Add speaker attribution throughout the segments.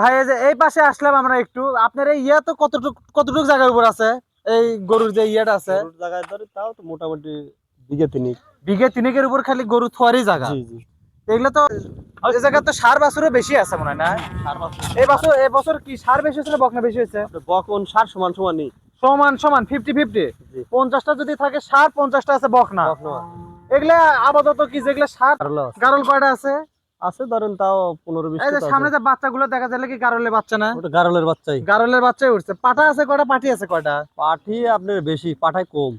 Speaker 1: ভাই এই যে এই পাশে আসলাম আমরা একটু। আপনার এই ইয়া তো কতটুক কতটুক জায়গার উপর আছে? এই গরুর যে ইয়েটা আছে।
Speaker 2: জায়গায় ধরে তাও তো মোটামুটি বিঘে তিনিক।
Speaker 1: বিঘে তিনেকের উপর খালি গরু থোয়ারই জায়গা।
Speaker 2: জি জি।
Speaker 1: এগুলো তো এই জায়গা তো সার বাছুরও বেশি আছে মনে হয় না? এই বছর এই বছর কি সার বেশি বকনা বেশি হয়েছে?
Speaker 2: বকন সার সমান সমান নেই
Speaker 1: সমান সমান ফিফটি ফিফটি পঞ্চাশটা যদি থাকে সার পঞ্চাশটা আছে বকনা এগুলা আপাতত কি যেগুলো সার গারল কয়টা আছে?
Speaker 2: আছে ধরেন তাও পনেরো বিশ
Speaker 1: এই যে সামনে যে বাচ্চাগুলো দেখা যাবে কি গারলের বাচ্চা না?
Speaker 2: ওটা গারলের বাচ্চাই।
Speaker 1: গারলের বাচ্চাই উঠছে। আছে কয়টা? পাটি আছে কয়টা?
Speaker 2: আপনার বেশি পাঠায় কম।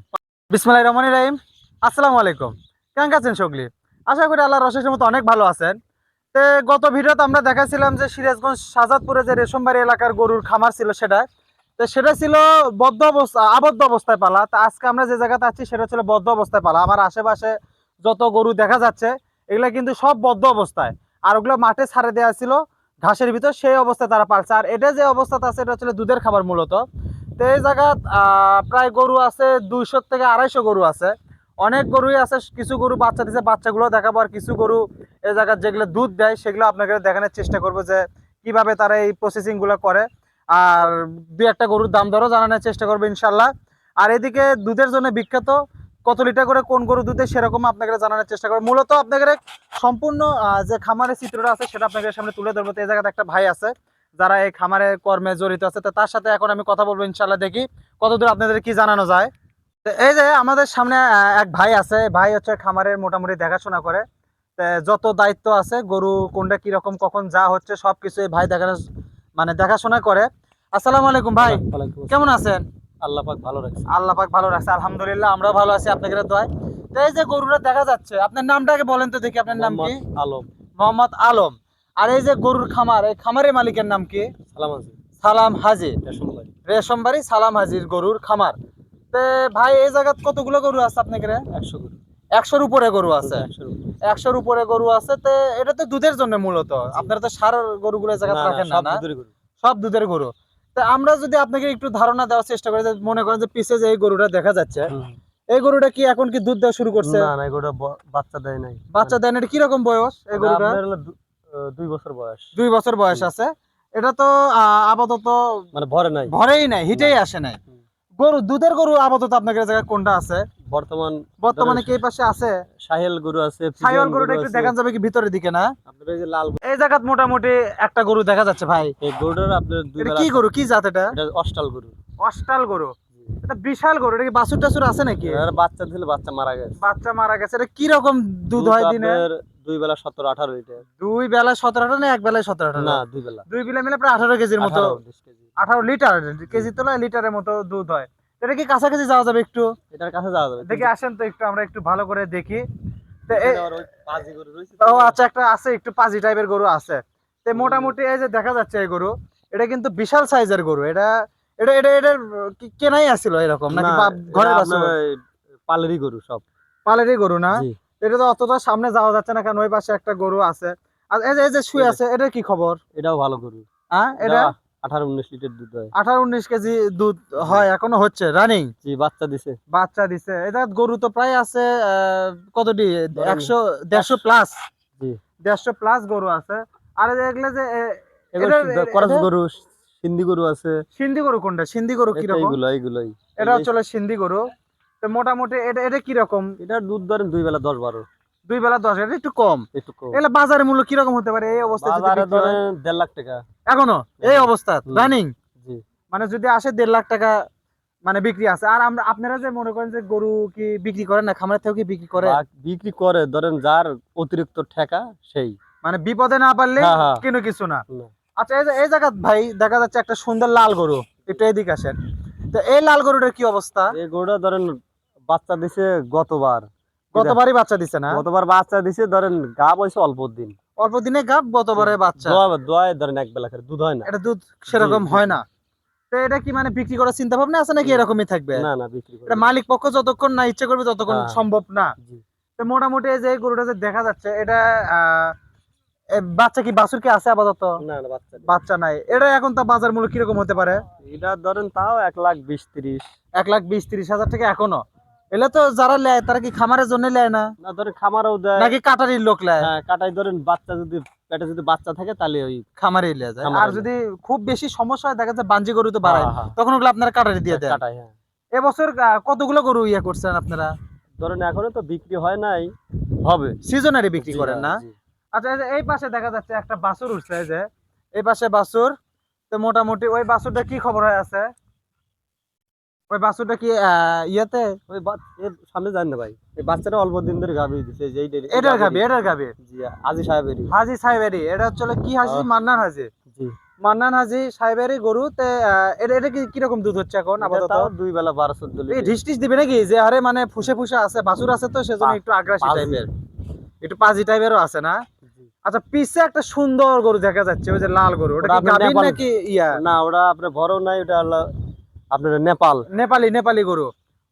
Speaker 1: বিসমিল্লাহ রহমান রাহিম। আসসালামু আলাইকুম। কেমন আছেন সকলি? আশা করি আল্লাহ রসের মতো অনেক ভালো আছেন। তো গত ভিডিওতে আমরা দেখাছিলাম যে সিরাজগঞ্জ সাজাদপুরে যে রেশমবাড়ি এলাকার গরুর খামার ছিল সেটা। তো সেটা ছিল বদ্ধ অবস্থা আবদ্ধ অবস্থায় পালা। তো আজকে আমরা যে জায়গাতে আছি সেটা ছিল বদ্ধ অবস্থায় পালা। আমার আশেপাশে যত গরু দেখা যাচ্ছে এগুলা কিন্তু সব বদ্ধ অবস্থায়। আর ওগুলো মাঠে ছাড়ে দেওয়া ছিল, ঘাসের ভিতর সেই অবস্থায় তারা পালছে। আর এটা যে অবস্থাতে আছে, এটা হচ্ছে দুধের খাবার মূলত। তো এই জায়গাত প্রায় গরু আছে দুইশো থেকে আড়াইশো গরু আছে। অনেক গরুই আছে, কিছু গরু বাচ্চা দিচ্ছে বাচ্চাগুলো দেখাবো। আর কিছু গরু এই জায়গায় যেগুলো দুধ দেয়, সেগুলো আপনাকে দেখানোর চেষ্টা করব যে কীভাবে তারা এই প্রসেসিংগুলো করে। আর দু একটা গরুর দাম দরও জানানোর চেষ্টা করব ইনশাল্লাহ আর এদিকে দুধের জন্য বিখ্যাত কত লিটার করে কোন গরু দুধে সেরকম আপনাকে জানানোর চেষ্টা করব। মূলত আপনাকে সম্পূর্ণ যে খামারের চিত্রটা আছে সেটা আপনাদের সামনে তুলে ধরবো। তো এই জায়গাতে একটা ভাই আছে যারা এই খামারে কর্মে জড়িত আছে। তো তার সাথে এখন আমি কথা বলব ইনশাল্লাহ দেখি কতদূর আপনাদের কি জানানো যায়। তো এই যে আমাদের সামনে এক ভাই আছে। ভাই হচ্ছে খামারের মোটামুটি দেখাশোনা করে। যত দায়িত্ব আছে গরু কোনটা কীরকম কখন যা হচ্ছে সবকিছু এই ভাই দেখা মানে দেখাশোনা করে। আসসালামু আলাইকুম ভাই। কেমন আছেন?
Speaker 2: আল্লাহ পাক ভালো রাখছে।
Speaker 1: আল্লাহ পাক ভালো রাখছে আলহামদুলিল্লাহ আমরাও ভালো আছি আপনাদের দোয়ায়। তো এই যে গরুটা দেখা যাচ্ছে আপনার নামটাকে বলেন তো দেখি আপনার নাম কি?
Speaker 2: আলম।
Speaker 1: মোহাম্মদ আলম। আর এই যে গরুর খামার এই খামারের মালিকের নাম কি?
Speaker 2: সালাম আছে
Speaker 1: সালাম হাজি।
Speaker 2: রেশম ভাই
Speaker 1: রেশমবাড়ি সালাম হাজির গরুর খামার। তে ভাই এই জায়গাত কতগুলো গরু আছে আপনাদের?
Speaker 2: একশো গরু।
Speaker 1: একশোর উপরে গরু আছে?
Speaker 2: একশোর
Speaker 1: একশোর উপরে গরু আছে তে এটা তো দুধের জন্য মূলত। আপনারা তো সার গরুগুলো এই জায়গায় রাখেন না
Speaker 2: সব দুধের গরু।
Speaker 1: তা আমরা যদি আপনাকে একটু ধারণা দেওয়ার চেষ্টা করি মনে করেন যে পিছে যে এই গরুটা দেখা যাচ্ছে এই গরুটা কি এখন কি দুধ দেওয়া শুরু করছে?
Speaker 2: না না ব- বাচ্চা দেয় নাই।
Speaker 1: বাচ্চা দেয় না কি রকম বয়স এই গরুটা
Speaker 2: দুই বছর বয়স।
Speaker 1: দুই বছর বয়স আছে। এটা তো আপাতত
Speaker 2: মানে ভরে নাই।
Speaker 1: ভরেই নাই হিটেই আসে নাই। গরু দুধের গরু আপাতত আপনাদের জায়গায় কোনটা আছে?
Speaker 2: বর্তমান
Speaker 1: বর্তমানে কি পাশে আছে?
Speaker 2: সাহেল গরু আছে ফ্রিজিয়ান
Speaker 1: গরুটা একটু। দেখান যাবে কি ভিতরের দিকে না?
Speaker 2: আপনার এই যে লাল
Speaker 1: এই জায়গাত মোটামুটি একটা গরু দেখা যাচ্ছে ভাই।
Speaker 2: এই গরুটার আপনার দুই
Speaker 1: কি গরু? কি জাত এটা?
Speaker 2: এটা অষ্টাল গরু।
Speaker 1: অষ্টাল গরু। এটা বিশাল গরু। এটা কি বাছুর টাছুর আছে নাকি?
Speaker 2: আর বাচ্চা দিলে বাচ্চা মারা গেছে।
Speaker 1: বাচ্চা মারা গেছে। এটা কি রকম দুধ হয় দিনে?
Speaker 2: দুই বেলা সতেরো আঠারো লিটার।
Speaker 1: দুই বেলা বেলায় সতেরোটা না এক বেলায় সতেরোটা
Speaker 2: না দুই বেলা।
Speaker 1: দুই বেলা মিলে প্রায় আঠারো কেজির মতো।
Speaker 2: আঠারো, উনিশ কেজি।
Speaker 1: আঠারো লিটার কেজি তো নয় লিটারের মতো দুধ হয়। এটা কি কাছাকাছি যাওয়া যাবে একটু?
Speaker 2: এটার কাছে যাওয়া যাবে।
Speaker 1: দেখে আসেন তো একটু আমরা একটু ভালো করে দেখি। ও আচ্ছা একটা আছে একটু পাজি টাইপের গরু আছে। তো মোটামুটি এই যে দেখা যাচ্ছে এই গরু এটা কিন্তু বিশাল সাইজের গরু। এটা এটা এটা এটার কি কেনাই আসছিল এরকম নাকি ঘরে
Speaker 2: এটা পালেরই গরু সব।
Speaker 1: পালেরই গরু না? এটা তো অতটা সামনে যাওয়া যাচ্ছে না কারণ ওই পাশে একটা গরু আছে। আর এই যে এই যে শুয়ে আছে এটা কি খবর?
Speaker 2: এটাও ভালো গরু।
Speaker 1: হ্যাঁ এটা?
Speaker 2: এটা আঠারো উনিশ লিটার দুধ হয়।
Speaker 1: আঠারো উনিশ কেজি দুধ হয় এখনও হচ্ছে রানিং
Speaker 2: জি বাচ্চা দিছে।
Speaker 1: বাচ্চা দিছে। এটা গরু তো প্রায় আছে কতটি একশো দেড়শো প্লাস
Speaker 2: জি।
Speaker 1: দেড়শো প্লাস গরু আছে। আর দেখলে যে
Speaker 2: এগুলো করস গরু সিন্ধি গরু আছে।
Speaker 1: সিন্ধি গরু কোনটা? সিন্ধি গরু
Speaker 2: তো
Speaker 1: কীরকম?
Speaker 2: এইগুলো
Speaker 1: এটা হচ্ছে সিন্ধি গরু। তো মোটামুটি এটা এটা কীরকম?
Speaker 2: এটা দুধ ধরেন দুই বেলা দশ বারো
Speaker 1: দুই বেলা দশ এটা একটু কম।
Speaker 2: একটু কম।
Speaker 1: এগুলো বাজারে মূল্য কীরকম হতে পারে? এই অবস্থায়
Speaker 2: বাজারে ধরেন দেড় লাখ টাকা।
Speaker 1: এখনও? এই অবস্থা? রানিং মানে যদি আসে দেড় লাখ টাকা মানে বিক্রি আছে। আর আমরা আপনারা যে মনে করেন যে গরু কি বিক্রি করেন না খামারের থেকেও কি বিক্রি করে?
Speaker 2: বিক্রি করে ধরেন যার অতিরিক্ত ঠেকা সেই।
Speaker 1: মানে বিপদে না পারলে
Speaker 2: হ্যাঁ, হ্যাঁ।
Speaker 1: কিছু না।
Speaker 2: না।
Speaker 1: আচ্ছা এই যে এই জায়গা ভাই দেখা যাচ্ছে একটা সুন্দর লাল গরু। একটু এদিকে আসেন। তো এই লাল গরুটার কি অবস্থা?
Speaker 2: এই গরুটা ধরেন বাচ্চা দিছে গতবার।
Speaker 1: গতবারই বাচ্চা দিছে না?
Speaker 2: গতবার বাচ্চা দিছে? ধরেন গা বয়সে অল্প দিন
Speaker 1: অল্প দিনে গাপ গতবারে বাচ্চা।
Speaker 2: দোয়া দোয়ায় ধরেন এক বেলা করে দুধ হয় না।
Speaker 1: এটা দুধ সেরকম। হয় না। তো এটা কি মানে বিক্রি করার চিন্তা ভাবনা আছে নাকি এরকমই থাকবে?
Speaker 2: না না বিক্রি করে
Speaker 1: এটা মালিক পক্ষ যতক্ষণ না ইচ্ছে করবে ততক্ষণ
Speaker 2: হ্যাঁ।
Speaker 1: সম্ভব না।
Speaker 2: জি।
Speaker 1: তো মোটামুটি এই যে গরুটা যে দেখা যাচ্ছে এটা আহ, বাচ্চা কি বাছুর কি আছে আপাতত?
Speaker 2: না না বাচ্চা
Speaker 1: বাচ্চা নাই। এটা এখন তো বাজার মূল্য কীরকম হতে পারে?
Speaker 2: এটা ধরেন তাও এক লাখ বিশ তিরিশ।
Speaker 1: এক লাখ বিশ তিরিশ হাজার টাকা এখনও? এলে তো যারা নেয় তারা কি খামারের জন্য নেয় না?
Speaker 2: না ধরেন খামারও দেয়।
Speaker 1: নাকি কাটারির লোক নেয়
Speaker 2: হ্যাঁ কাটাই ধরেন বাচ্চা যদি পেটে যদি বাচ্চা থাকে তাহলে ওই
Speaker 1: খামারে লিয়ে যায়। আর যদি খুব বেশি সমস্যা হয় দেখা যায় বাঞ্জি গরু তো বাড়ায়।
Speaker 2: হ্যাঁ, হ্যাঁ।
Speaker 1: তখন ওগুলো আপনারা কাটারি দিয়ে দেন।
Speaker 2: কাটাই হ্যাঁ।
Speaker 1: এবছর কতগুলো গরু ইয়ে করছেন আপনারা?
Speaker 2: ধরেন এখনও তো বিক্রি হয় নাই। হবে।
Speaker 1: সিজনারি বিক্রি করেন না? আচ্ছা এই পাশে দেখা যাচ্ছে একটা বাছুর উঠছে এই যে। এই পাশে বাছুর। তো মোটামুটি ওই বাছুরটা কি খবর হয়ে আছে? ওই বাছুরটা কি ইয়েতে?
Speaker 2: ওই এর সামনে যান না ভাই। এই বাচ্চাটা অল্প দিন ধরে গাবি দিছে যে এই ডেলি- এই
Speaker 1: এটার গাবি। এটার গাবি?
Speaker 2: জি আজি সাহেবেরই।
Speaker 1: হাজি সাহেবেরই। এটা হচ্ছে কি হাজি? মান্নান হাজি।
Speaker 2: জি।
Speaker 1: মান্নান হাজি সাহেবেরই গরু। তে এটা এটা কি কীরকম দুধ হচ্ছে এখন আপাতত?
Speaker 2: দুই বেলা বারো চোদ্দ
Speaker 1: এই
Speaker 2: লিটার।
Speaker 1: ঢিস টিস দিবে নাকি? যে আরে মানে ফুসে ফুসে আছে বাছুর আছে তো সেজন্য একটু আগ্রাসী টাইপের একটু পাজি টাইপেরও আছে না? আচ্ছা পিছে একটা সুন্দর গরু দেখা যাচ্ছে ওই যে লাল গরু। ওটা কি
Speaker 2: নেপাল-
Speaker 1: নাকি ইয়া?
Speaker 2: না ওটা আপনার বড় নাই ওটা হলো আপনার নেপাল।
Speaker 1: নেপালি নেপালি গরু।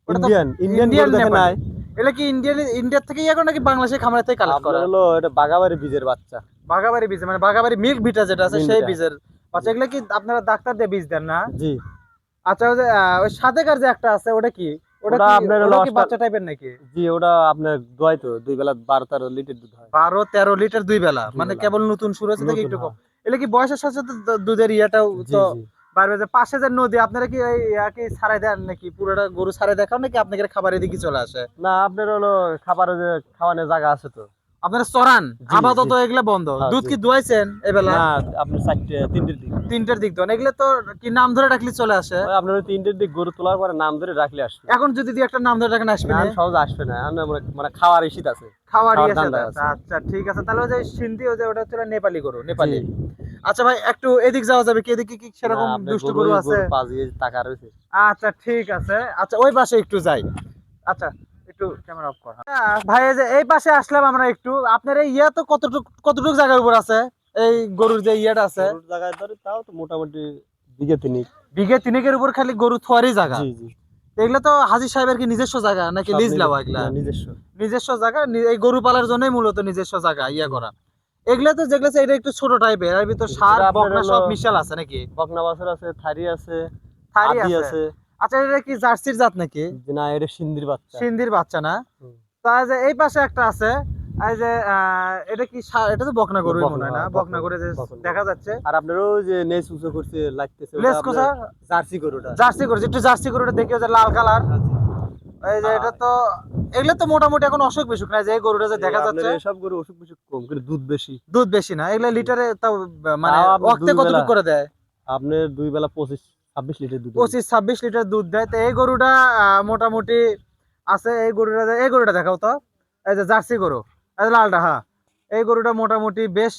Speaker 2: ইন্ডিয়ান ইন্ডিয়ান
Speaker 1: ইন্ডিয়ান
Speaker 2: গরু দেখে
Speaker 1: নেপালি।
Speaker 2: নাই।
Speaker 1: এটা কি ইন্ডিয়ান ইন্ডিয়ার থেকে ইয়া করে নাকি বাংলাদেশের খামার থেকে কালেক্ট করা
Speaker 2: হলো এটা বাগাবাড়ি বীজের বাচ্চা।
Speaker 1: বাগাবাড়ি বীজ মানে বাগাবাড়ি মিল্ক ভিটা যেটা আছে সেই বীজের আচ্ছা এগুলো কি আপনারা ডাক্তার দিয়ে বীজ দেন না?
Speaker 2: জি।
Speaker 1: আচ্ছা ওই যে ওই সাদেকার যে একটা আছে ওটা কি? ওটা
Speaker 2: আপনার হলো
Speaker 1: বাচ্চা টাইপের নাকি?
Speaker 2: জি ওটা আপনার দোয়াই তো দুই বেলা বারো তেরো লিটার দুধ হয়।
Speaker 1: বারো তেরো লিটার দুই বেলা। মানে কেবল নতুন শুরু হচ্ছে থেকে একটু কম।
Speaker 2: হ্যাঁ।
Speaker 1: এটা কি বয়সের সাথে সাথে দুধের ইয়াটাও তো। বাড়বে যে পাশে যে নদী আপনারা কি ছাড়াই দেন নাকি? পুরোটা গরু ছাড়াই দেখাও নাকি আপনাদের খাবার এদিকে চলে আসে?
Speaker 2: না আপনার হলো খাবারের যে খাওয়ানোর জায়গা আছে তো।
Speaker 1: আপনারা চড়ান।
Speaker 2: জি,
Speaker 1: আপাতত। এগুলা বন্ধ।
Speaker 2: হ্যাঁ,
Speaker 1: দুধ কি দুয়াইছেন এবেলা?
Speaker 2: না আপনার চারটে তিনটের দিক।
Speaker 1: তিনটের দিক দোন এগুলো তো কি নাম ধরে রাখলে চলে আসে?
Speaker 2: আপনার তিনটের দিক গরু তোলার পরে নাম ধরে রাখলে আসবে।
Speaker 1: এখন যদি দুই একটা নাম ধরে রাখেন আসবে
Speaker 2: না? সহজে আসবে না। মানে- খাওয়ার ইসিত আছে।
Speaker 1: খাওয়ার সাথে
Speaker 2: আছে।
Speaker 1: আচ্ছা ঠিক আছে। তাহলে ওই যে সিন্ধি ওই যে ওটা হচ্ছে নেপালি গরু নেপালি। আচ্ছা ভাই একটু এদিক যাওয়া যাবে কি? এদিকে কি সেরকম দুষ্ট গরু আছে?
Speaker 2: টাকা রয়েছে।
Speaker 1: আচ্ছা ঠিক আছে। আচ্ছা ওই পাশে একটু যাই। আচ্ছা একটু ক্যামেরা অফ কর। ভাই এই যে এই পাশে আসলাম আমরা একটু। আপনার এই ইয়া তো কতটুক কতটুক জায়গার উপর আছে? এই গরুর যে ইয়েটা আছে?
Speaker 2: জায়গায় ধরে তাও তো মোটামুটি বিঘে তিনিক।
Speaker 1: বিঘে তিনেকের উপর খালি গরু থোয়ারই জায়গা?
Speaker 2: জি জি।
Speaker 1: এগুলো তো হাজির সাহেবের কি নিজস্ব জায়গা নাকি লিজ এগুলা?
Speaker 2: নিজস্ব।
Speaker 1: নিজস্ব জায়গা এই গরু পালার জন্যই মূলত নিজস্ব জায়গা ইয়া করা। এগুলা তো যেগুলো আছে এটা একটু ছোট টাইপের এর ভিতর সার বকনা সব মিশাল আছে নাকি?
Speaker 2: বকনা বাছর আছে থারি আছে
Speaker 1: থারি আছে। আচ্ছা এটা কি জার্সির জাত নাকি?
Speaker 2: না এটা সিন্ধির বাচ্চা।
Speaker 1: সিন্ধির বাচ্চা না। তা এই যে এই পাশে একটা আছে। এই যে আহ, এটা কি এটা তো বকনা
Speaker 2: বকনা,
Speaker 1: মনে হয় না? বকনা করে যে দেখা যাচ্ছে।
Speaker 2: আর আপনার ওই যে উঁচু করছে লাগতেছে
Speaker 1: লেস কোসা
Speaker 2: জার্সি গরুটা।
Speaker 1: জার্সি গরু একটু জার্সি গরুটা দেখি যে লাল কালার। এই যে এটা তো এগুলো তো মোটামুটি এখন অসুখ বিসুখ না যে এই গরুটা যে দেখা যাচ্ছে।
Speaker 2: সব গরু অসুখ বিসুখ কম কিন্তু দুধ বেশি।
Speaker 1: দুধ বেশি না এগুলা লিটারে তাও মানে
Speaker 2: তাও
Speaker 1: অক্তে কতটুকু করে দেয়?
Speaker 2: আপনার দুই বেলা পঁচিশ ছাব্বিশ লিটার দুধ
Speaker 1: পঁচিশ ছাব্বিশ লিটার দুধ দেয়। তো এই গরুটা মোটামুটি আছে এই গরুটা এই গরুটা দেখাও তো। এই যে জার্সি গরু এই লালটা হ্যাঁ। এই গরুটা মোটামুটি বেশ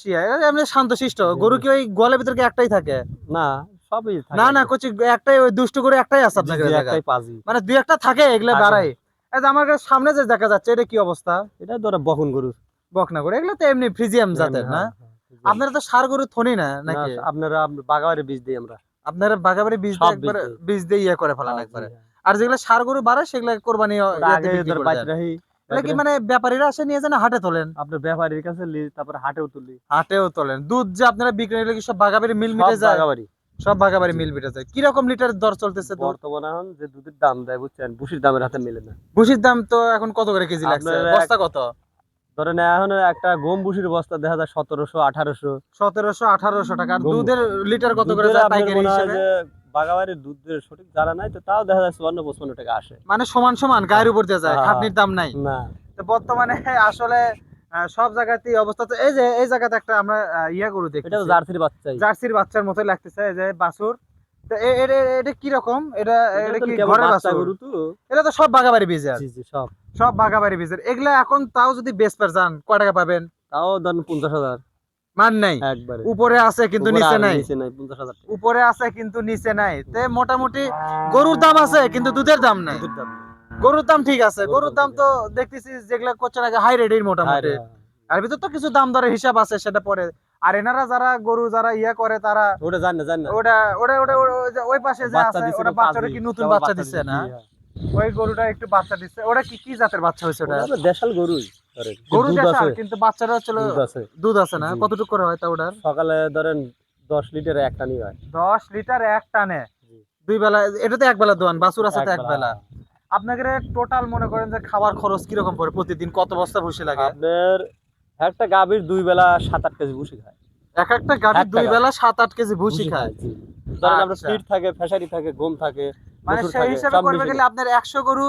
Speaker 1: এমনি শান্তশিষ্ট। গরু কি ওই গোয়ালের ভিতরে একটাই থাকে?
Speaker 2: না সবই
Speaker 1: না না কচি একটাই ওই দুষ্ট করে একটাই আছে আপনার
Speaker 2: একটাই পাজি।
Speaker 1: মানে দুই একটা থাকে এগুলা
Speaker 2: থাকে।
Speaker 1: বাড়াই এই যে আমার কাছে সামনে যে দেখা যাচ্ছে এটা কি অবস্থা?
Speaker 2: এটা ধরো বকন গরু।
Speaker 1: বকনা করে এগুলো তো এমনি ফ্রিজিয়াম জাতের না?
Speaker 2: হ্যাঁ, হ্যাঁ,
Speaker 1: আপনারা তো সার গরু থনি না নাকি?
Speaker 2: আপনারা বাগাবাড়ি বীজ দিই আমরা।
Speaker 1: আপনারা বাগাবাড়ি বীজ দিয়ে
Speaker 2: বীজ
Speaker 1: বীজ দিয়ে ইয়ে করে ফেলান
Speaker 2: হ্যাঁ,
Speaker 1: একবারে।
Speaker 2: হ্যাঁ।
Speaker 1: আর যেগুলো সার গরু বাড়ে সেগুলো কোরবানি কি মানে ব্যাপারীরা আসে নিয়ে যান হাটে তোলেন?
Speaker 2: আপনার ব্যাপারীর কাছে তারপরে হাটেও তুলি।
Speaker 1: হাটেও তোলেন। দুধ যে আপনারা বিক্রি সব বাগাবাড়ি মিল মিটে যায়?
Speaker 2: বাগাবাড়ি।
Speaker 1: সব বাগাবাড়ি মিল মিটে যায়। কীরকম লিটার দর চলতেছে
Speaker 2: বর্তমানে এখন যে দুধের দাম দেয় বুঝছেন বুসির দামের হাতে মেলে না।
Speaker 1: ভুসির দাম তো এখন কত করে কেজি লাগছে? বস্তা কত?
Speaker 2: ধরেন এখন একটা গম বুসির বস্তা দেখা যায় সতেরোশো আঠারোশো।
Speaker 1: সতেরোশো আঠারোশো টাকা। আর দুধের লিটার কত করে যায় পাইকারি হিসেবে?
Speaker 2: বাগাবাড়ির দুধের সঠিক জানা নাই তো তাও দেখা যায় চুয়ান্ন পঁচপান্ন টাকা আসে।
Speaker 1: মানে সমান সমান গায়ের উপর দিয়ে যায়
Speaker 2: হ্যাঁ।
Speaker 1: খাটনির দাম নাই।
Speaker 2: না।
Speaker 1: তো বর্তমানে আসলে সব জায়গাতেই অবস্থা। তো এই যে এই জায়গাতে একটা আমরা ইয়া গরু দেখি
Speaker 2: এটা জার্সির বাচ্চাই
Speaker 1: জার্সির বাচ্চার মতোই লাগতেছে এই যে বাছুর। তো এটা কি রকম? এটা এটা কি ঘরের
Speaker 2: বাচ্চা গরু তো।
Speaker 1: এটা তো সব বাগাবাড়ি
Speaker 2: জি জি সব।
Speaker 1: সব বাগাবাড়ি বীজের এগুলা এখন তাও যদি বেসপার যান কয় টাকা পাবেন?
Speaker 2: তাও ধরেন পঞ্চাশ হাজার।
Speaker 1: মান নাই।
Speaker 2: একবারে।
Speaker 1: উপরে আছে কিন্তু নিচে নাই। উপরে আছে কিন্তু নিচে নাই। তে মোটামুটি গরুর দাম আছে কিন্তু দুধের দাম নাই।
Speaker 2: দুধের দাম।
Speaker 1: গরুর দাম ঠিক আছে
Speaker 2: গরুর দাম
Speaker 1: তো দেখতেছি যেগুলা করছে নাকি হাই রেটের
Speaker 2: হ্যাঁ।
Speaker 1: মোটামুটি আর ভিতর তো কিছু দাম দরের হিসাব আছে সেটা পরে। আর এনারা যারা গরু যারা ইয়া করে তারা
Speaker 2: ওটা জান না জান না।
Speaker 1: ওটা ওটা ওটা ওই পাশে যে আছে ওটা
Speaker 2: তো
Speaker 1: বাচ্চাটা কি নতুন বাচ্চা দিচ্ছে না?
Speaker 2: হ্যাঁ।
Speaker 1: ওই গরুটা একটু বাচ্চা দিচ্ছে ওটা কি কি জাতের বাচ্চা হয়েছে ওটা?
Speaker 2: দেশাল গরুই।
Speaker 1: গরু
Speaker 2: দুধ
Speaker 1: দেশাল, কিন্তু বাচ্চাটা হচ্ছে
Speaker 2: দুধ আছে।
Speaker 1: দুধ আছে না? কতটুকু করে হয় তা ওটার?
Speaker 2: সকালে ধরেন দশ লিটার একটা নিয়ে হয়।
Speaker 1: দশ লিটার এক টানে। দুই বেলা এটা তো এক বেলা দোয়ান বাছুর আছে তো এক
Speaker 2: এক
Speaker 1: বেলা আপনাকে টোটাল মনে করেন যে খাবার খরচ কীরকম পড়ে প্রতিদিন? কত বস্তা ভুসি লাগে?
Speaker 2: আপনার একটা গাভীর দুই বেলা সাত আট কেজি ভুসি খায়।
Speaker 1: এক একটা গাভী
Speaker 2: একটা
Speaker 1: দুই বেলা সাত আট কেজি ভুসি খায়।
Speaker 2: ধরেন আমরা
Speaker 1: আচ্ছা।
Speaker 2: ফিট থাকে ফেসারি থাকে গম থাকে
Speaker 1: মানে সেই হিসাবে
Speaker 2: সব
Speaker 1: করবে গেলে আপনার একশো গরু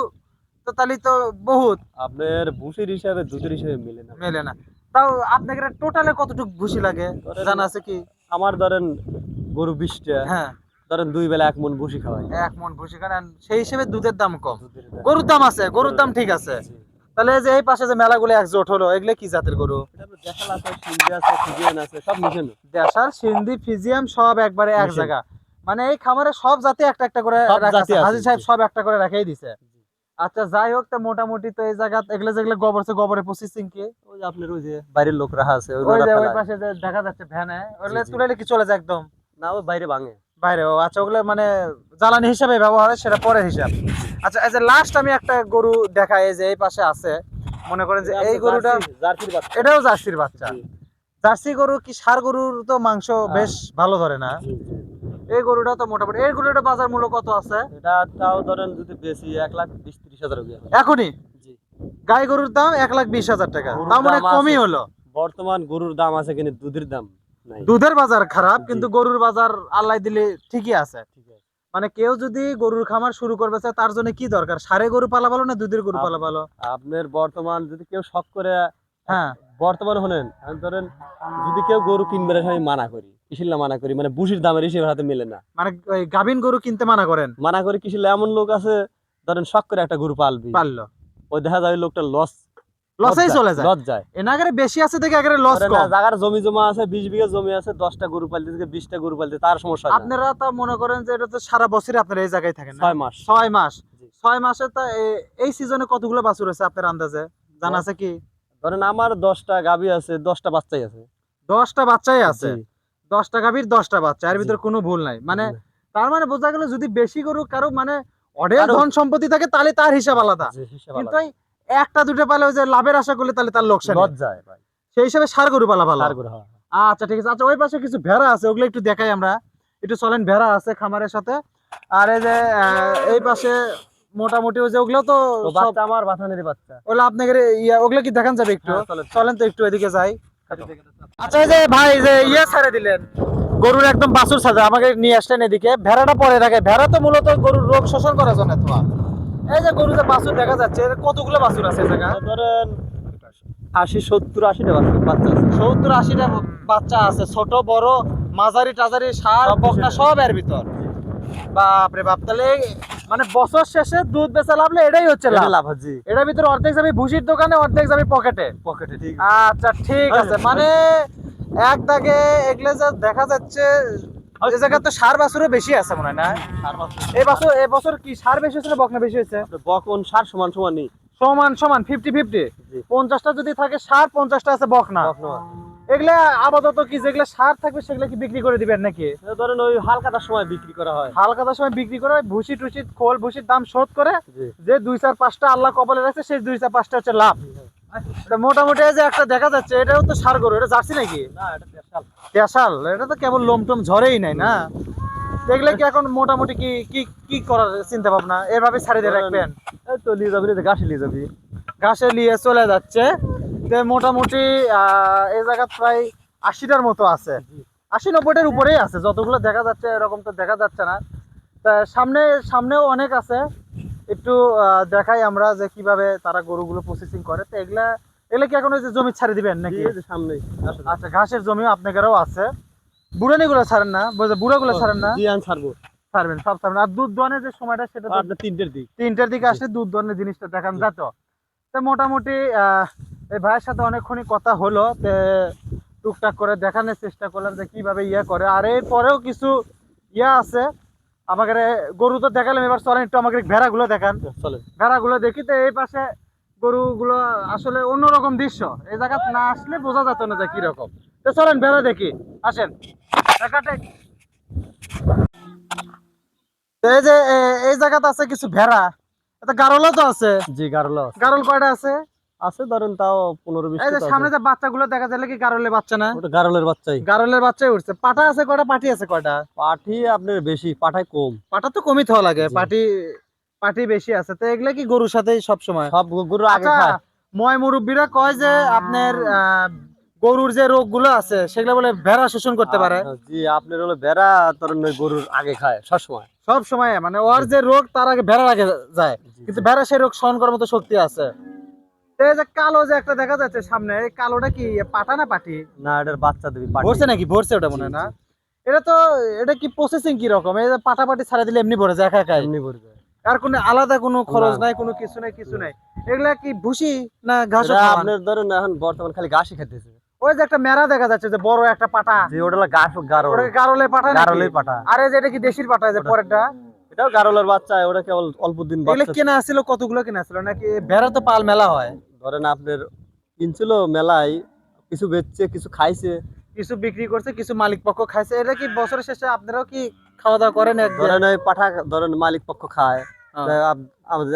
Speaker 1: তো তাহলে তো বহুত।
Speaker 2: আপনার ভুসির হিসাবে দুধের হিসাবে মিলে না।
Speaker 1: মেলে না। তাও আপনাকে টোটালে কতটুকু ভুসি লাগে? জানা আছে কি?
Speaker 2: আমার ধরেন গরু বিশটা
Speaker 1: হ্যাঁ।
Speaker 2: ধরেন দুই বেলা এক মন ভুসি খাওয়াই।
Speaker 1: এক মন ভুসি খান সেই হিসেবে দুধের দাম কম। গরুর দাম আছে গরুর দাম ঠিক আছে। তাহলে যে এই পাশে যে মেলাগুলো একজোট হলো এগুলো কি জাতের গরু? দেশাল সিন্ধি ফিজিয়াম সব একবারে এক জায়গা। মানে এই খামারে সব জাতি একটা একটা করে
Speaker 2: সব
Speaker 1: রাখা
Speaker 2: জাতি
Speaker 1: আছে।
Speaker 2: আছে,
Speaker 1: হাজি সাহেব সব একটা করে রেখেই দিছে। আচ্ছা যাই হোক তো মোটামুটি তো এই জায়গা এগুলো যেগুলো গোবর আছে গোবরে প্রসেসিং কি
Speaker 2: ওই আপনার ওই যে বাইরের লোক রাখা আছে
Speaker 1: ওই যে ওই পাশে যে দেখা যাচ্ছে ভ্যানে ওগুলো। তুলে কি চলে যায় একদম?
Speaker 2: না ওই বাইরে ভাঙে।
Speaker 1: বাইরে। ও আচ্ছা ওগুলো মানে জ্বালানি হিসাবে ব্যবহার হয় সেটা পরের হিসাব। আচ্ছা এই যে লাস্ট আমি একটা গরু দেখাই এই যে এই পাশে আছে মনে করেন যে এই গরুটা
Speaker 2: জার্সির বাচ্চা।
Speaker 1: এটাও জার্সির বাচ্চা। জার্সি গরু কি সার গরুর তো মাংস বেশ ভালো ধরে না। এই গরুটা তো মোটামুটি এই গরুটা বাজার মূল্য কত আছে?
Speaker 2: এটা তাও ধরেন যদি বেশি এক লাখ বিশ ত্রিশ হাজার
Speaker 1: এখনই?
Speaker 2: জি।
Speaker 1: গাই গরুর দাম এক লাখ বিশ হাজার টাকা। মানে
Speaker 2: দাম আছে।
Speaker 1: কমই হলো।
Speaker 2: বর্তমান গরুর দাম আছে কিন্তু দুধের দাম।
Speaker 1: দুধের বাজার খারাপ কিন্তু গরুর বাজার আল্লাহ দিলে ঠিকই আছে। মানে কেউ যদি গরুর খামার শুরু করবে তার জন্য কি দরকার? সারে গরু পালা ভালো না দুধের গরু পালা ভালো?
Speaker 2: আপনার বর্তমান যদি কেউ শখ করে
Speaker 1: হ্যাঁ।
Speaker 2: বর্তমান হলেন ধরেন যদি কেউ গরু কিনবে আমি মানা করি কিসির মানা করি? মানে বুসির দামের হিসেবে হাতে মেলে না।
Speaker 1: মানে ওই গাভিন গরু কিনতে মানা করেন?
Speaker 2: মানা করি কিসির এমন লোক আছে ধরেন শখ করে একটা গরু পালবি।
Speaker 1: পারল
Speaker 2: ওই দেখা যায় লোকটা লস
Speaker 1: লসেই চলে যায়।
Speaker 2: লস যায়
Speaker 1: এনাগারে বেশি আছে দেখে লস কম।
Speaker 2: জায়গার জমি জমা আছে বিশ বিঘা জমি আছে দশটা গরু পালতে থেকে বিশটা গরু পালতে তার সমস্যা
Speaker 1: আপনারা তো মনে করেন যে এটা তো সারা বছরই আপনারা এই জায়গায় থাকেন না?
Speaker 2: ছয় মাস।
Speaker 1: ছয় মাস।
Speaker 2: জি।
Speaker 1: ছয় মাসে তো এই সিজনে কতগুলো বাছুর আছে আপনার আন্দাজে? জানা আছে কি?
Speaker 2: ধরেন আমার দশটা গাভী আছে দশটা বাচ্চাই আছে।
Speaker 1: দশটা বাচ্চাই আছে?
Speaker 2: জি।
Speaker 1: দশটা গাভীর দশটা বাচ্চা এর। ভিতরে কোনো ভুল নাই। মানে তার মানে বোঝা গেল যদি বেশি গরু কারও মানে অঢেল ধন সম্পত্তি থাকে তাহলে তার হিসাব আলাদা। কিন্তু একটা দুটো পালে যে লাভের আশা করলে তাহলে তার লোকসান
Speaker 2: যায় ভাই।
Speaker 1: সেই হিসাবে সার গরু পালা ভালো।
Speaker 2: হ্যাঁ।
Speaker 1: আচ্ছা ঠিক আছে। আচ্ছা ওই পাশে কিছু ভেড়া আছে ওগুলো একটু দেখাই আমরা। একটু চলেন ভেড়া আছে খামারের সাথে। আর এই যে এই পাশে মোটামুটি ওই যে ওগুলো তো
Speaker 2: বাচ্চা আমার বাথানেরই বাচ্চা।
Speaker 1: ওগুলো আপনাকে ইয়া ওগুলো কি দেখান যাবে একটু?
Speaker 2: হ্যাঁ, চলেন।
Speaker 1: চলেন। তো একটু এদিকে যাই। আচ্ছা এই যে ভাই যে ইয়ে ছাড়ে দিলেন। গরুর একদম বাছুর সাজা আমাকে নিয়ে আসলেন এদিকে। ভেড়াটা পরে রাখে। ভেড়া তো মূলত গরুর রোগ শোষণ করার জন্য তোমার। এই যে গরু যে বাছুর দেখা যাচ্ছে কতগুলো বাছুর আছে জায়গা
Speaker 2: ধরেন আশি সত্তর আশিটা বাচ্চা বাচ্চা আছে।
Speaker 1: সত্তর আশিটা বাচ্চা আছে ছোট বড় মাঝারি টাজারি সার বকনা সব এর ভিতর। বাপরে বাপ তাহলে মানে বছর শেষে দুধ বেচা লাভলে এটাই হচ্ছে লাভ।
Speaker 2: জি।
Speaker 1: এটার ভিতরে অর্ধেক যাবি ভুসির দোকানে অর্ধেক যাবি পকেটে।
Speaker 2: পকেটে ঠিক
Speaker 1: আচ্ছা ঠিক আছে মানে এক দাগে এগুলো যা দেখা যাচ্ছে এই জায়গায় তো সার বাছুরও বেশি আছে মনে হয় না? এই বছর এই বছর কি সার বেশি হয়েছে বকনা বেশি হয়েছে?
Speaker 2: বকন সার সমান সমান
Speaker 1: সমান সমান ফিফটি ফিফটি পঞ্চাশটা যদি থাকে সার পঞ্চাশটা আছে বকনা। এগুলা আপাতত কি যেগুলো সার থাকবে সেগুলো কি বিক্রি করে দিবেন নাকি?
Speaker 2: ধরেন ওই হালকাটার সময় বিক্রি করা হয়।
Speaker 1: সময় বিক্রি করে ভুসি টুসি খোল ভুসির দাম শোধ করে যে দুই চার পাঁচটা আল্লাহ কপালে রাখছে সেই দুই চার পাঁচটা হচ্ছে লাভ। মোটামুটি যে একটা দেখা যাচ্ছে এটাও তো সার গরু এটা জার্সি নাকি?
Speaker 2: না এটা।
Speaker 1: ক্যাশাল এটা তো কেবল লোম টোম ঝরেই নাই না? দেখলে কি এখন মোটামুটি কি কি কি করার চিন্তা ভাবনা? এভাবে ছাড়ি দিয়ে রাখবেন?
Speaker 2: এই তো নিয়ে যাবি গাছে নিয়ে যাবি।
Speaker 1: ঘাসে নিয়ে চলে যাচ্ছে। তো মোটামুটি এই জায়গা প্রায় আশিটার মতো আছে। আশি নব্বইটার উপরেই আছে। যতগুলো দেখা যাচ্ছে এরকম তো দেখা যাচ্ছে না। তা সামনে সামনেও অনেক আছে। একটু আহ, দেখাই আমরা যে কীভাবে তারা গরুগুলো প্রসেসিং করে। তো এগুলা এগুলা কি এখন ওই যে জমি ছাড়ি দিবেন নাকি?
Speaker 2: সামনেই
Speaker 1: আচ্ছা ঘাসের জমিও আপনাদেরও আছে। বুড়ানিগুলো ছাড়েন না বুড়াগুলো ছাড়েন না?
Speaker 2: জি ছাড়বো।
Speaker 1: ছাড়বেন সব ছাড়বেন। আর দুধ দোয়ানের যে সময়টা সেটা তো
Speaker 2: তিনটের দিক।
Speaker 1: তিনটার দিকে আসলে দুধ দোয়ানের জিনিসটা দেখান যেত তো? মোটামুটি এই ভাইয়ের সাথে অনেকক্ষণই কথা হলো তে টুকটাক করে দেখানোর চেষ্টা করলাম যে কীভাবে ইয়ে করে। আর এরপরেও কিছু ইয়া আছে। আমাকে গরু তো দেখালাম এবার চলেন একটু আমাকে ভেড়াগুলো দেখান।
Speaker 2: চলে
Speaker 1: ভেড়াগুলো দেখি তো এই পাশে গরুগুলো আসলে অন্যরকম দৃশ্য। এই জায়গা না আসলে বোঝা যেত না যে কীরকম। তো চলেন ভেড়া দেখি। আসেন। এই যে এই জায়গাতে আছে কিছু ভেড়া। এটা গারলও তো আছে।
Speaker 2: জি গারলো
Speaker 1: গারল কয়টা আছে?
Speaker 2: আছে ধরেন তাও পনেরো বিশ
Speaker 1: এই যে সামনে যে বাচ্চাগুলো দেখা যায় কি গারলের বাচ্চা না?
Speaker 2: ওটা গারলের বাচ্চাই।
Speaker 1: গারলের বাচ্চাই উঠছে। পাটা আছে কয়টা? পাটি আছে কয়টা?
Speaker 2: পাঠি আপনার বেশি পাঠায় কম।
Speaker 1: পাটা তো কমই থাকা লাগে। পাটি পাটি বেশি আছে। তো এগুলা কি গরুর সাথে সব সময়
Speaker 2: সব গরু আগে
Speaker 1: আচ্ছা,
Speaker 2: খায়।
Speaker 1: ময় মুরব্বীরা কয় যে আপনার গরুর যে রোগগুলো আছে সেগুলো বলে ভেড়া শোষণ করতে পারে।
Speaker 2: জি আপনার হলো বেড়া ধরেন গরুর আগে খায় সবসময়।
Speaker 1: সব সময় মানে ওর যে রোগ তার আগে ভেড়ার আগে যায়। কিন্তু ভেড়া সেই রোগ সহন করার মতো শক্তি আছে। যে কালো যে একটা দেখা যাচ্ছে সামনে এই কালোটা কি পাটা না পাটি?
Speaker 2: না এটার বাচ্চা দিবি।
Speaker 1: ভরছে নাকি? ভরছে ওটা মনে হয় না। এটা তো এটা কি প্রসেসিং কি রকম এই যে পাটা পাটি ছাড়া দিলে এমনি ভরে যায় একা একাই।
Speaker 2: এমনি ভরে যায়।
Speaker 1: আর কোনো আলাদা কোনো খরচ নাই কোনো কিছু নাই কিছু নাই। এগুলা কি ভুসি না ঘাস
Speaker 2: আপনার ধরেন এখন বর্তমান খালি ঘাসই খেতেছে
Speaker 1: ওই যে একটা মেরা দেখা যাচ্ছে যে বড় একটা পাটা।
Speaker 2: যে ওটা ঘাস গারল।
Speaker 1: ওটা গারলে পাটা নাকি?
Speaker 2: গারলের পাটা।
Speaker 1: আরে যে এটা কি দেশির পাটা যে পরেরটা?
Speaker 2: এটাও গারলের বাচ্চা ওটা কেবল অল্প দিন
Speaker 1: এগুলো
Speaker 2: বাচ্চা
Speaker 1: কেনা ছিল কতগুলো কেনা ছিল? নাকি ভেড়া তো পাল মেলা হয়?
Speaker 2: ধরেন আপনার কিনছিল মেলায় কিছু বেচছে কিছু খাইছে।
Speaker 1: কিছু বিক্রি করছে কিছু মালিক পক্ষ খাইছে। এটা কি বছরের শেষে আপনারাও কি খাওয়া দাওয়া করেন
Speaker 2: ধরেন ওই পাঠা ধরেন মালিক পক্ষ খায়।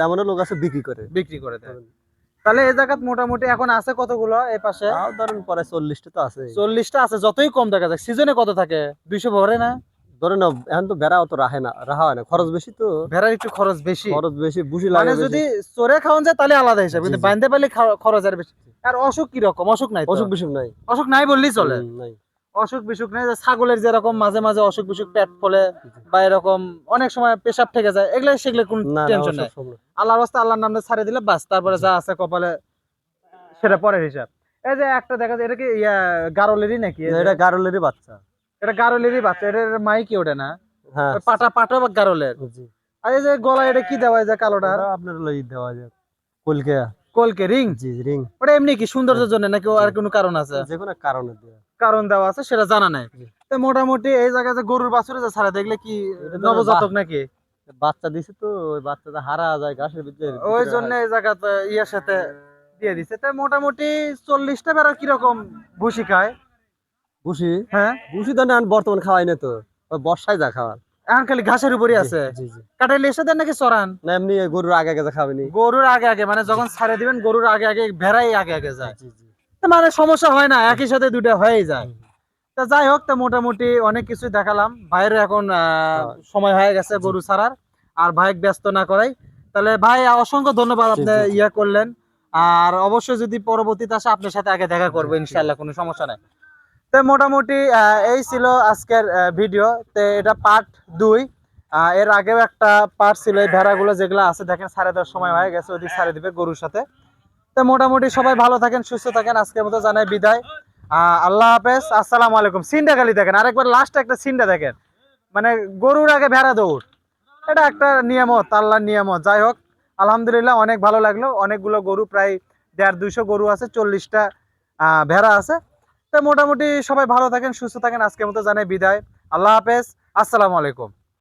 Speaker 2: এমনও লোক আছে বিক্রি করে।
Speaker 1: বিক্রি করে দেয়। তাহলে এই জায়গাত মোটামুটি এখন আছে কতগুলো এই পাশে?
Speaker 2: ধরেন পরে চল্লিশটা তো আছে।
Speaker 1: চল্লিশটা আছে যতই কম দেখা যায় সিজনে কত থাকে? দুইশো ভরে না?
Speaker 2: এখন তো বেড়া অত রাখে না রাখা হয় না। খরচ বেশি তো।
Speaker 1: ভেড়ার একটু খরচ বেশি।
Speaker 2: খরচ বেশি বুঝি
Speaker 1: মানে
Speaker 2: লাগে
Speaker 1: যদি
Speaker 2: যদি
Speaker 1: চোরে খাওয়ান যায় তাহলে আলাদা হিসাব। কিন্তু। বাঁধতে পারলে খরচ আর বেশি। আর অসুখ কি রকম অসুখ নাই
Speaker 2: অসুখ বিসুখ নাই।
Speaker 1: অসুখ নাই বললেই চলে।
Speaker 2: নাই।
Speaker 1: অসুখ বিসুখ নেই ছাগলের যেরকম মাঝে মাঝে অসুখ বিসুখ পেট ফলে বা এরকম অনেক সময় পেশাব থেকে যায় এগুলো সেগুলো কোন টেনশন নেই। আল্লাহর রাস্তা আল্লাহর নামে ছাড়ে দিলে বাস তারপরে যা আছে কপালে সেটা পরের হিসাব। এই যে একটা দেখা যায় এটা কি ইয়া গারলেরই নাকি?
Speaker 2: এটা গারলেরই বাচ্চা।
Speaker 1: এটা গারলেরই বাচ্চা এটার মাই কি ওটা না?
Speaker 2: হ্যাঁ।
Speaker 1: পাটা পাটা বা গারলের? আর এই যে গলায় এটা কি দেওয়া হয় যে কালোটা
Speaker 2: আপনার লই দেওয়া যায় কলকে।
Speaker 1: কলকে রিং?
Speaker 2: জি রিং।
Speaker 1: ওটা এমনি কি সৌন্দর্যের জন্য নাকি আর কোনো কারণ আছে?
Speaker 2: যে কোনো কারণে দেওয়া।
Speaker 1: কারণ দেওয়া আছে সেটা জানা নাই। তো মোটামুটি এই জায়গায় যে গরুর বাছুরে যে ছাড়া দেখলে কি নবজাতক নাকি?
Speaker 2: বাচ্চা দিছে তো ওই বাচ্চাটা হারা যায় ঘাসের ভিতরে
Speaker 1: ওই জন্য এই জায়গাতে ইয়ের সাথে দিয়ে দিছে। তো মোটামুটি চল্লিশটা বেড়া কীরকম ভুসি খায়?
Speaker 2: ভুসি?
Speaker 1: হ্যাঁ?
Speaker 2: ভুসি তো না বর্তমান খাওয়াই না তো। বর্ষায় যা খাওয়ার।
Speaker 1: এখন খালি ঘাসের উপরই আছে? কাটাইলে এসে দেন নাকি চড়ান?
Speaker 2: না এমনি গরুর আগে আগে খাবেনি।
Speaker 1: গরুর আগে আগে মানে যখন ছাড়ে দিবেন গরুর আগে আগে ভেড়াই আগে আগে যায়।
Speaker 2: জি জি
Speaker 1: তো মানে সমস্যা হয় না একই সাথে দুটো হয়েই যায়। তা যাই হোক তো মোটামুটি অনেক কিছু দেখালাম। ভাইয়ের এখন আহ, সময় হয়ে গেছে গরু ছাড়ার আর ভাই ব্যস্ত না করাই। তাহলে ভাই অসংখ্য ধন্যবাদ আপনি। ইয়া করলেন। আর অবশ্যই যদি পরবর্তীতে আসে আপনার সাথে আগে দেখা করব ইনশাল্লাহ কোনো সমস্যা নাই। তো মোটামুটি এই ছিল আজকের ভিডিও তো এটা পার্ট দুই। আহ, এর আগেও একটা পার্ট ছিল এই ভেড়াগুলো যেগুলো আছে দেখেন সাড়ে দশ সময় হয়ে গেছে ওদিক সাড়ে দিবে গরুর সাথে। তো মোটামুটি সবাই ভালো থাকেন, সুস্থ থাকেন। আজকের মতো জানাই বিদায়। আল্লাহ হাফেজ। আসসালামু আলাইকুম। সিনটা খালি দেখেন। আরেকবার লাস্ট একটা সিনটা দেখেন। মানে গরুর আগে ভেড়া দৌড়। এটা একটা নিয়ামত, আল্লাহর নিয়ামত। যাই হোক, আলহামদুলিল্লাহ অনেক ভালো লাগল। অনেকগুলো গরু, প্রায় দেড় দুইশো গরু আছে, চল্লিশটা ভেড়া আছে। তো মোটামুটি সবাই ভালো থাকেন, সুস্থ থাকেন। আজকের মতো জানাই বিদায়। আল্লাহ হাফেজ। আসসালামু আলাইকুম।